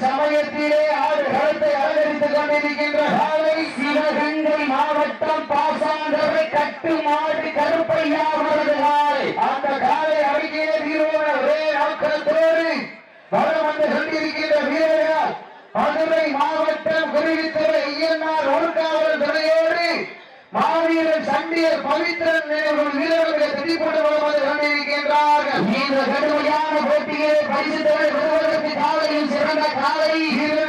சமயத்திலே ஆடு கருத்தை அலங்கரித்துக் கொண்டிருக்கின்ற காலை சிவகங்கை மாவட்டம் பாசாந்தரை கட்டு மாடு கருப்பையா அவரது காலை அந்த காலை அருகிலே வீரோட ஒரே நோக்கத்தோடு வரம் வந்து கொண்டிருக்கின்ற வீரர்கள் மதுரை மாவட்டம் குருவித்துறை ஐயனார் ஒழுங்காவல் துணையோடு மாவீரன் சண்டியர் பவித்திரன் நினைவு வீரர்களை திட்டிப்பட்டு வருவது கொண்டிருக்கின்றார்கள் இந்த கடுமையான போட்டியை பரிசு தொகை பெறுவதற்கு காலையில் சிறந்த காலை.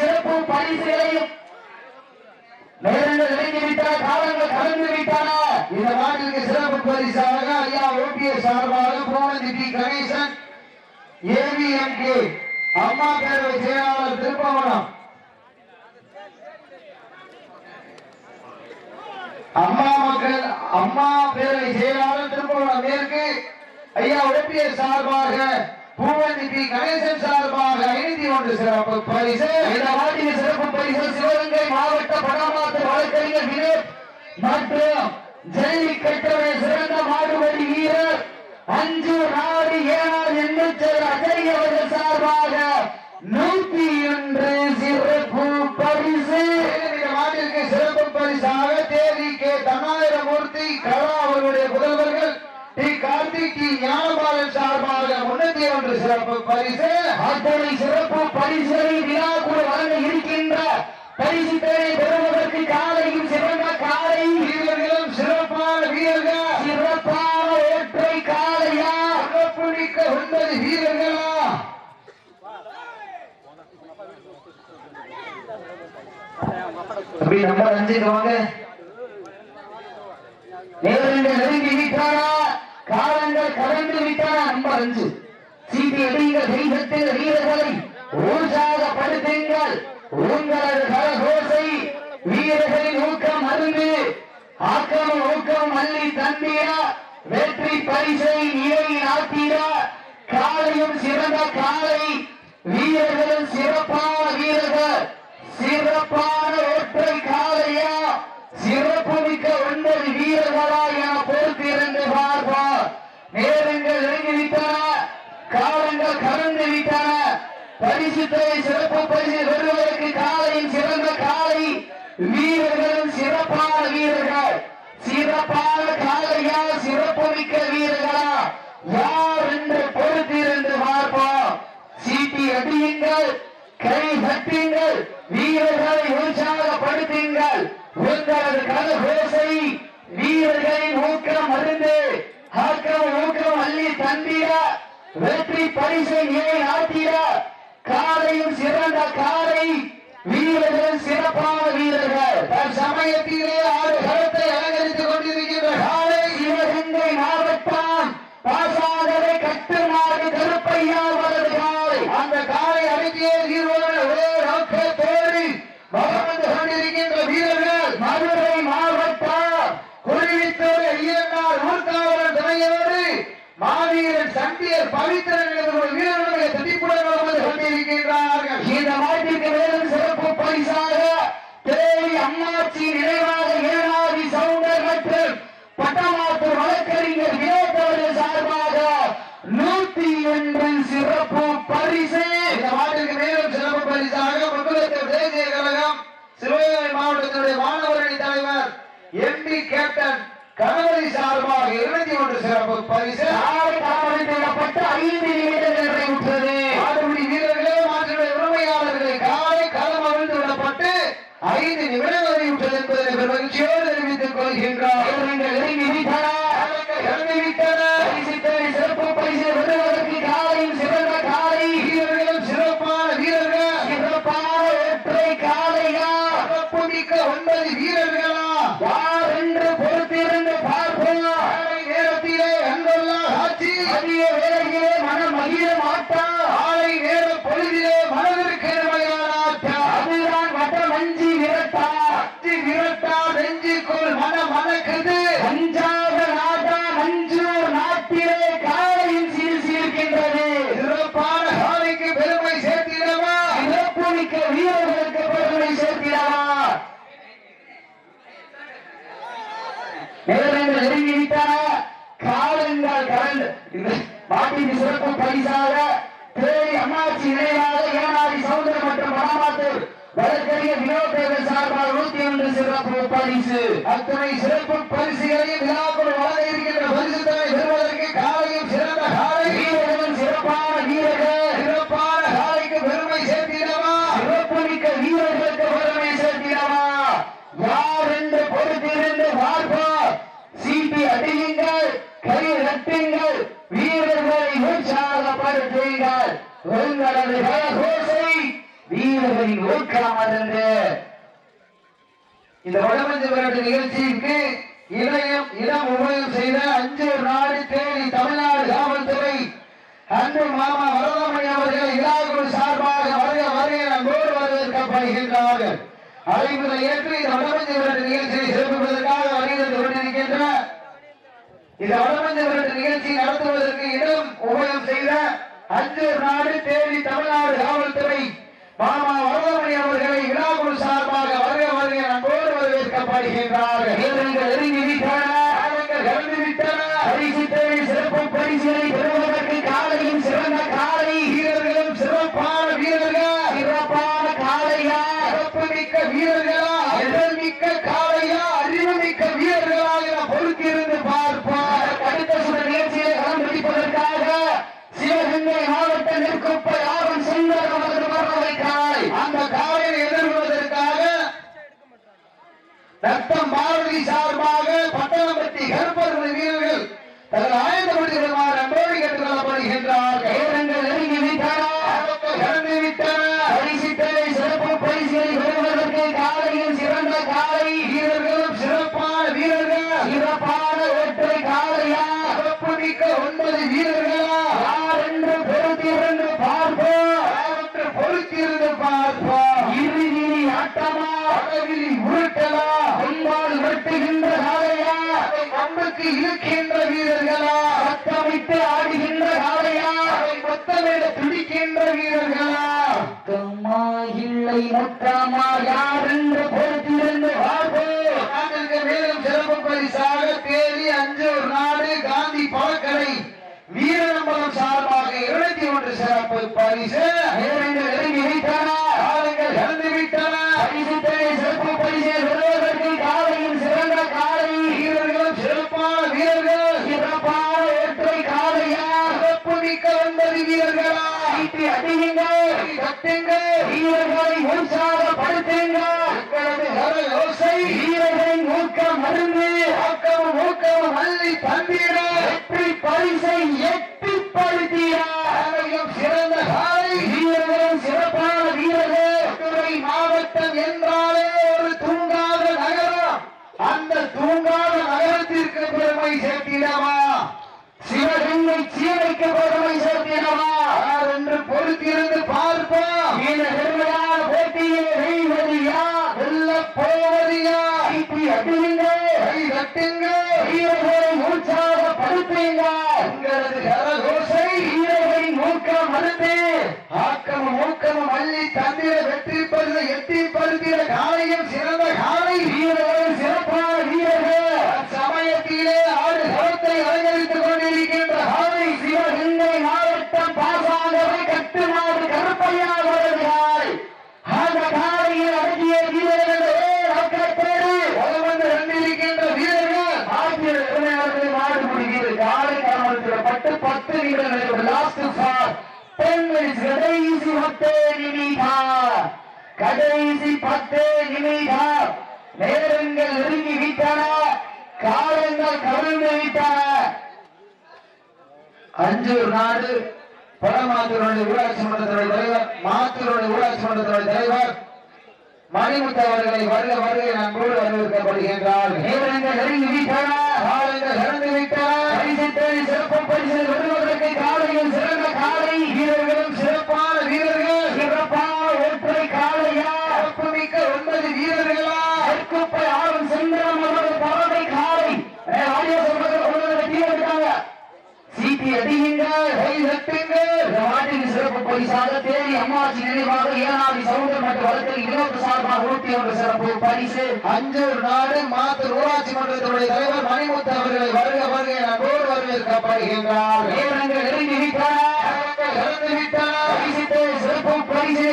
சிறப்பு பரிசுகளையும் நேரங்கள் நெருங்கிவிட்டன காலங்கள் கலந்து விட்டன. இந்த நாட்டிற்கு சிறப்பு பரிசாக ஐயா ஓபிஎஸ் சார்பாக புரோனதி பி. கணேசன் ஏவிஎம்கே அம்மா பேரவை செயலாளர் திருப்பவனம். அம்மா மக்கள் அம்மா பேரவை செயலாளர் திருப்பவனம் மேற்கு ஐயா ஓபிஎஸ் சார்பாக பூவந்தி கணேசன் சார்பாக எழுதி ஒன்று சிறப்பு பரிசு. இந்த வாட்டிய சிறப்பு பரிசு சிவகங்கை மாவட்ட பணமாற்று வழக்கறிஞர் வினோத் மற்றும் ஜல்லிக்கட்டுடைய சிறந்த மாடுபடி வீரர் அஞ்சு நாடு ஏழாவது எண்ணூற்றர் அஜய் அவர்கள் சார்பாக நூத்தி ஒன்று சிறப்பு பரிசு. மாட்டிற்கு சிறப்பு பரிசாக தேதி கே தனாயிரமூர்த்தி கலா அவர்களுடைய புதல்வர்கள் T Karthik T Gnanabalan sir சிறப்பு பரிசு. அத்தனை சிறப்பு பரிசுகளை விழாக்குழு வழங்க இருக்கின்ற பரிசு தேவை பெறுவதற்கு காலையும் சிறந்த காலை. வீரர்களும் சிறப்பான வீரர்கள். சிறப்பான ஒற்றை காலையா? சிறப்புமிக்க ஒன்பது வீரர்களா? நம்பர் அஞ்சுக்கு வாங்க. நெருங்கி விட்டானா? காலங்கள் கடந்து விட்டானா? நம்பர் அஞ்சு. சீட்டி அடியுங்கள் தெய்வத்தில் வீரர்களை உற்சாகப்படுத்துங்கள் உங்களது கரகோசை வீரர்களின் ஊக்கம் அருந்து. ஆக்கம் ஊக்கம் வெற்றி பரிசை நிலை நாட்டிட. காலையும் சிறந்த காலை வீரர்களும் சிறப்பான வீரர்கள். சிறப்பான ஒற்றை காலையா? சிறப்பு மிக்க ஒன்பது வீரர்களா என பொறுத்திருந்து பார்ப்போம் நேரங்கள் நெருங்கிவிட்டன காலங்கள் கடந்து விட்டன. பரிசு சிறப்பு பரிசு பெறுவதற்கு காலையில் சிறந்த காலை வீரர்களும் சிறப்பான வீரர்கள். சிறப்பான காலையா சிறப்பு மிக்க வீரர்களா? யார் என்று பொறுத்திருந்து பார்ப்போம். சீட்டி அடியுங்கள் கை தட்டுங்கள் வீரர்களை உற்சாகப்படுத்துங்கள். உங்களது கலகோசை வீரர்களின் ஊக்கம் அருந்து. ஆக்கம் ஊக்கம் அள்ளி தந்திட. வெற்றி பரிசை நிலை ஆட்டிட காலையும் சிறந்த காலை வீரர்கள் சிறப்பான வீரர்கள் சமயத்திலே ஆறு களத்தை அலங்கரித்துக் கொண்டிருக்கின்ற காலை சிவகங்கை மாவட்டம் பாசாதரை கட்டுமாறு கருப்பையா அவரது காலை அந்த காலை அடக்கிய வீரோடு ஒரே நோக்கத்தோடு வளர்ந்து கொண்டிருக்கின்ற வீரர்கள் மதுரை மாவட்டம் குருவித்தோடு ஐயனார் ஊர்காவலர் துணையோடு மாவீரன் சண்டியர் பவித்திரன் என்ற வீரர்களை துடிப்புடன் வந்து கொண்டிருக்கின்றார்கள் இந்த நாட்டிற்கு மேலும் சிறப்பு பரிசாக தேவி அம்மாச்சி நினைவாக ஏனாதி சவுண்டர் மற்றும் பட்டமாத்து வழக்கறிஞர் வினோதவர்கள் சார்பாக நூத்தி ஒன்று சிறப்பு பரிசு இந்த நாட்டிற்கு மேலும் சிறப்பு பரிசாக முதலமைச்சர் தேசிய கழகம் சிவகங்கை மாவட்டத்தினுடைய மாணவர் அணி தலைவர் எம்பி கேப்டன் கணவரி சார்பாக இருபத்தி ஒன்று சிறப்பு பரிசு ஆறு தாமதிக்கப்பட்டு ஐந்து நிமிடங்கள் நிறைவுற்றது ஆடுபடி வீரர்களே மாற்றுடைய உரிமையாளர்களை காலை களம் அவிழ்ந்து ஐந்து நிமிடம் அறிவித்தது என்பதை பெருமகிழ்ச்சியோடு தெரிவித்துக் கொள்கின்றோம் வீரர்கள் இறங்கி விட்டன இறங்கி விட்டன பரிசு தேடி சிறப்பு பரிசு பெறுவதற்கு காலையும் சிறந்த காலை வீரர்களும் சிறப்பான வீரர்கள் சிறப்பான ஒற்றை காலையா சிறப்பு மிக்க ஒன்பது வீரர்களா யார் என்று பொறுத்திருந்து பார்ப்போம் காலை நேரத்திலே அன்பெல்லாம் ஆட்சி அதிக வேலையிலே மனம் மகிழ மாட்டான் காலை நேர பொழுதிலே மனதிற்கு நிலையான ஆட்டம் அதுதான் வட்ட மஞ்சி விரட்டா அச்சி விரட்டா நெஞ்சுக்குள் மன மணக்குது அஞ்சாத நாட்டா மஞ்சூர் நாட்டிலே காலையும் சீர் சீர்க்கின்றது சிறப்பான காலைக்கு பெருமை சேர்த்திடவா சிறப்பு மிக்க வீரர்களுக்கு பெருமை சேர்த்திடவா நேரங்கள் நெருங்கி விட்டன காலங்கள் கடந்து. இந்த சிறப்பு பரிசாக தேனி அம்மாச்சி நினைவாக ஏனாடி சவுந்தரம் மற்றும் பணமாத்தூர் வழக்கறிஞர் வினோதேவன் சார்பாக நூத்தி ஒன்று சிறப்பு பரிசு. அத்தனை சிறப்பு பரிசுகளையும் விழாக்குள் வளரை இருக்கின்ற பரிசுத்தனை பெறுவதற்கு காலையும் சிறந்த காலை வீரர்களும் சிறப்பான வீரர்கள் சிறப்பான காலைக்கு பெருமை சேர்த்திடவா சிறப்பு மிக்க வீரர்களுக்கு பெருமை சேர்த்திடவா யார் என்று பொறுத்திருந்து பார்ப்போம் சீட்டி அடியுங்கள் கை நட்டுங்கள் வீரர்களை உற்சாகப்படுத்துங்கள். உங்களது கரகோசை வீரர்களின் ஊக்கமருந்து இந்த வடமஞ்சு விரட்டு நிகழ்ச்சிக்கு இளையம் இளம் உபயம் செய்த அஞ்சு நாடு தேடி தமிழ்நாடு காவல்துறை அன்பு மாமா வரதமணி அவர்கள் இலாகுழு சார்பாக வருக வருக நம்போடு வரவேற்கப்படுகின்றார்கள் அழைப்புகளை ஏற்று இந்த வடமஞ்சு விரட்டு நிகழ்ச்சியை சிறப்பிப்பதற்காக வருகை கொண்டிருக்கின்ற இந்த வடமஞ்சு நிகழ்ச்சி நடத்துவதற்கு இடம் உபயம் செய்த அஞ்சூர் நாடு தேனி தமிழ்நாடு காவல்துறை மாமா வரதமணி அவர்களை விழாக்குழு சார்பாக வரவேற்க வருக வரவேற்கப்படுகின்றார்கள் குப்பை யாரும் ஆவன் அந்த காலையை எதிர்கொள்வதற்காக ரத்தம் பாரதி சார்பாக பட்டணம்பட்டி கருப்பர்கள் இறுதியில் அழகில் உருட்டலா கொம்பால் வெட்டுகின்ற காலையா அதை இழுக்கின்ற வீரர்களா சத்தமிட்டு ஆடுகின்ற காலையா அதை துடிக்கின்ற வீரர்களா. மொத்தமா இல்லை மொத்தமா யார் என்று பொறுத்திருந்து பார்ப்போம் மேலும் சிறப்பு பரிசாக தேதி அஞ்சூர் நாடு காந்தி பழக்கடை வீரநம்பலம் சார்பாக இருபத்தி ஒன்று சிறப்பு பரிசு. நேரங்கள் ஈட்டி அடியுங்கள் கட்டுங்கள். வீரர்களை உற்சாகப்படுத்துங்கள் உங்களது கர யோசை வீரர்களின் ஊக்கம் மருந்து ஆக்கம் ஊக்கம் மல்லி தந்திர வெற்றி பரிசை எட்டி படுத்தியும் சிறந்த காலை வீரர்களும் சிறப்பான வீரர்கள். மதுரை மாவட்டம் என்றாலே ஒரு தூங்காத நகரம். அந்த தூங்காத நகரத்திற்கு பெருமை சேர்த்திடவா? சிவகங்கை சீரமைக்கப்பட பெருமை சேர்த்திடவா யார் என்று பொறுத்திருந்து பார்ப்போம் இந்த பெருமையான போட்டியை வெல்வது யார் வெல்ல போவது யார் ஈட்டி அடியுங்க கை கட்டுங்க வீரர்களை உற்சாகப்படுத்துங்க உங்களது கரகோசை வீரர்களின் ஊக்கம் மருந்து ஆக்கமும் ஊக்கமும் அள்ளி தந்திர வெற்றி பருத எட்டி பருத்திர காலையும் சிறந்த காலை வீரர்கள் கரங்கள் கடைசி பத்தே நிமிடா. கடைசி பத்தே நிமிடா. நேரங்கள் நெருங்கி விட்டன. காலங்கள் கலந்து விட்டன. அஞ்சூர் நாடு பழமாத்தூருடைய ஊராட்சி மன்றத்தினுடைய தலைவர் மாத்தூருடைய ஊராட்சி மன்றத்தினுடைய தலைவர் மணிமுத்து அவர்களை வருக வருகை நன்றோடு வரவேற்கப்படுகின்றார். நேரங்கள் நெருங்கி விட்டன. பரிசாக தேவி அம்மாஜி நினைவாக ஏனாதி சவுந்தர் மற்றும் வளத்தில் இருபத்தி சார்பாக ஊட்டி ஒன்று சிறப்பு பரிசு. அஞ்சூர் நாடு மாத்தூர் ஊராட்சி மன்றத்தினுடைய தலைவர் மணிமுத்து அவர்களை வருக வருக என கோர் வரவேற்கப்படுகின்றார். நெருங்கி விட்டன. நெருங்கி சிறப்பு பரிசு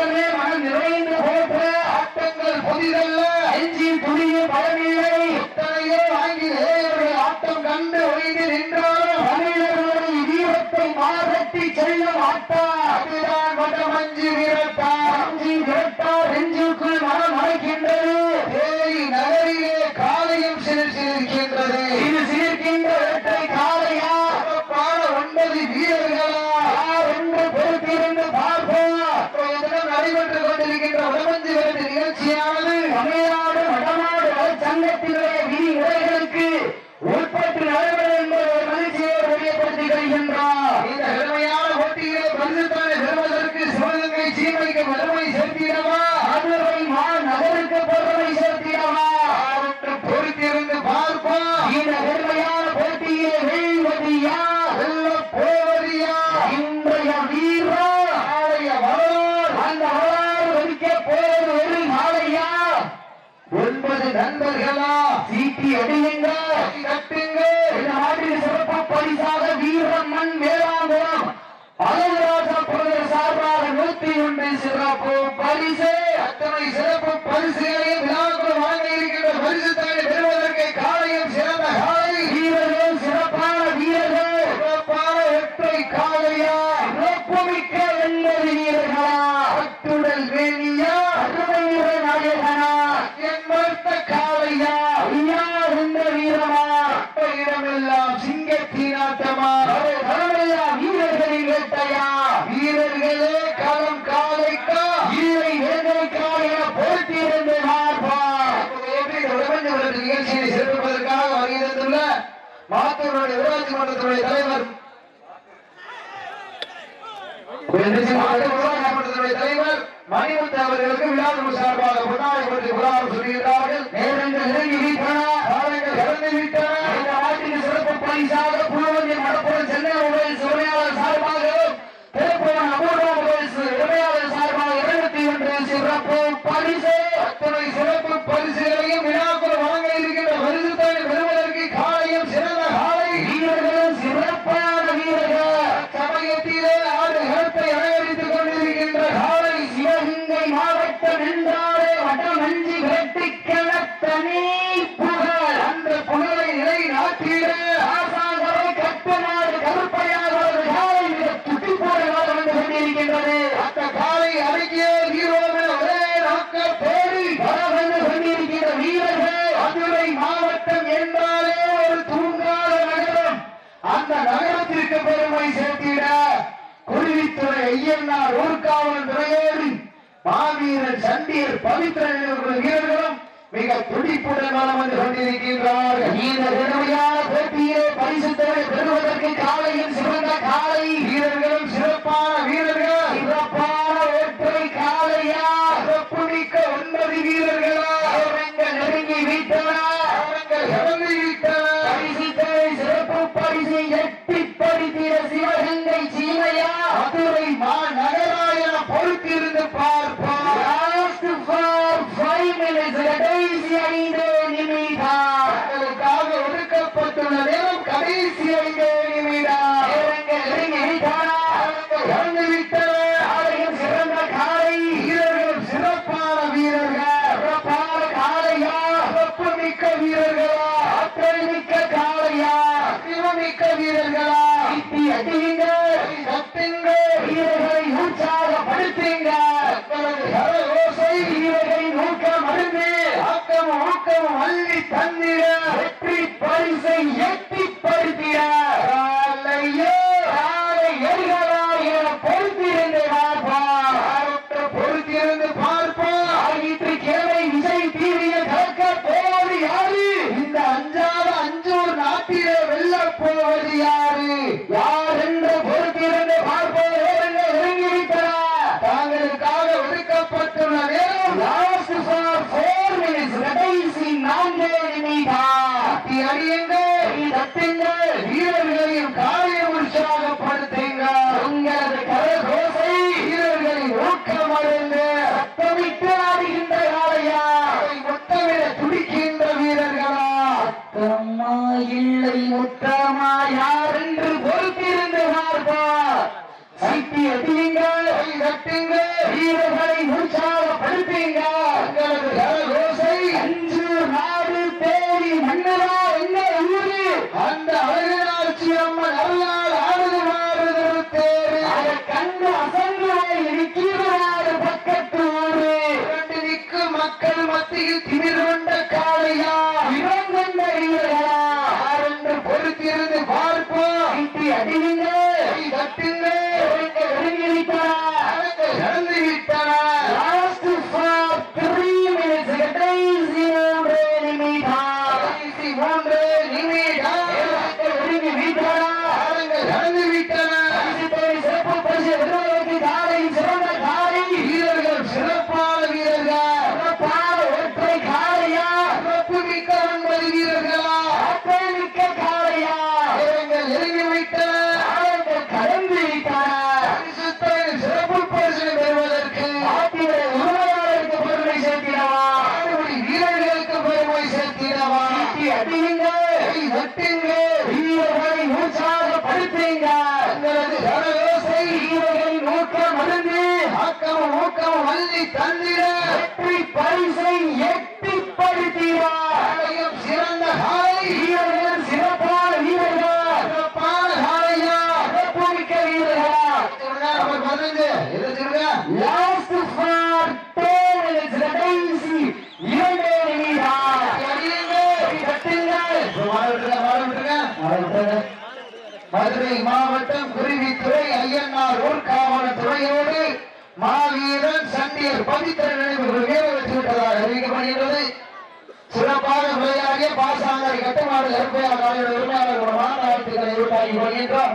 একটা মেয়ে சிறப்பு பரிசு! அத்தனை சிறப்பு சாத்தூர்களுடைய ஊராட்சி மன்றத்தினுடைய தலைவர். தலைவர் மணிமுத்து அவர்களுக்கு விழாவின் சார்பாக புனாடி பற்றி புறாரம் சொல்கிறார்கள் நேரங்கள் நெருங்கி விட்டன காலங்கள் கடந்து விட்டன. இந்த சிறப்பு பரிசாக புழுவை ஐயனார் ஊர்காவலன் நிறையேறி மாவீரன் சண்டியர் பவித்திர வீரர்களும் மிக துடிப்புடன் மனம் வந்து கொண்டிருக்கின்றார்கள். இந்த கடுமையான போட்டியை பரிசு தொகை பெறுவதற்கு காலையில் சிறந்த காலை வீரர்களும் கடைசி ஐந்து மத்தியில் திமிர் கொண்ட காளையா? இவன் கொண்ட அறிவர்களா யாரென்று பொறுத்திருந்து பார்ப்போம். அடிவீங்களா கட்டமாடு கருப்பையா காலையில் உரிமையாளர் மாநாட்டுகளை உருவாகி வருகின்றோம்